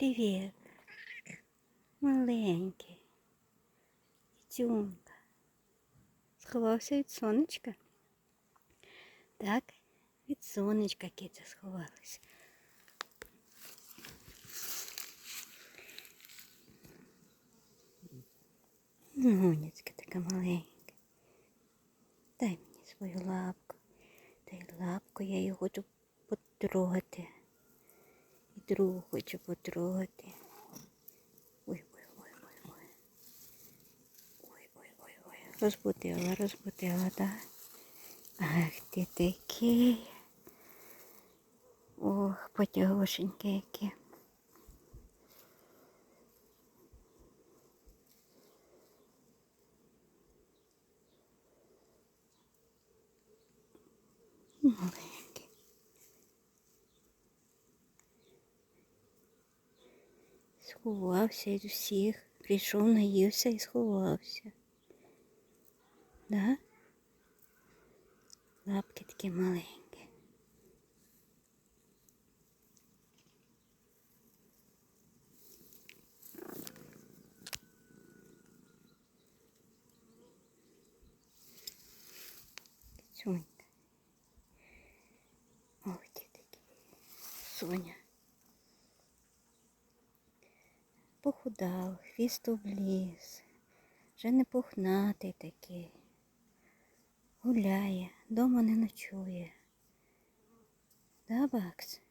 Привіт. Маленький. Тюнка. Сховався від сонечка. Так, від сонечка киця сховалася. Гуняцька така маленька. Дай мені свою лапку. Дай лапку, я її хочу потрогати. Другу хочу потрогати. Ой, ой, ой, ой, ой. Ой, ой, ой, ой. Розбудила, розбудила, так? Ах ти такий. Ох, потягошеньке яке. Маленький. Сховався від всіх. Прийшов, наївся і сховався. Да? Лапки такі маленькі. Сонька. Ой, ти такий. Соня. Похудав, хвіст обліз. Вже не пухнатий такий. Гуляє, дома не ночує. Да, Бакс?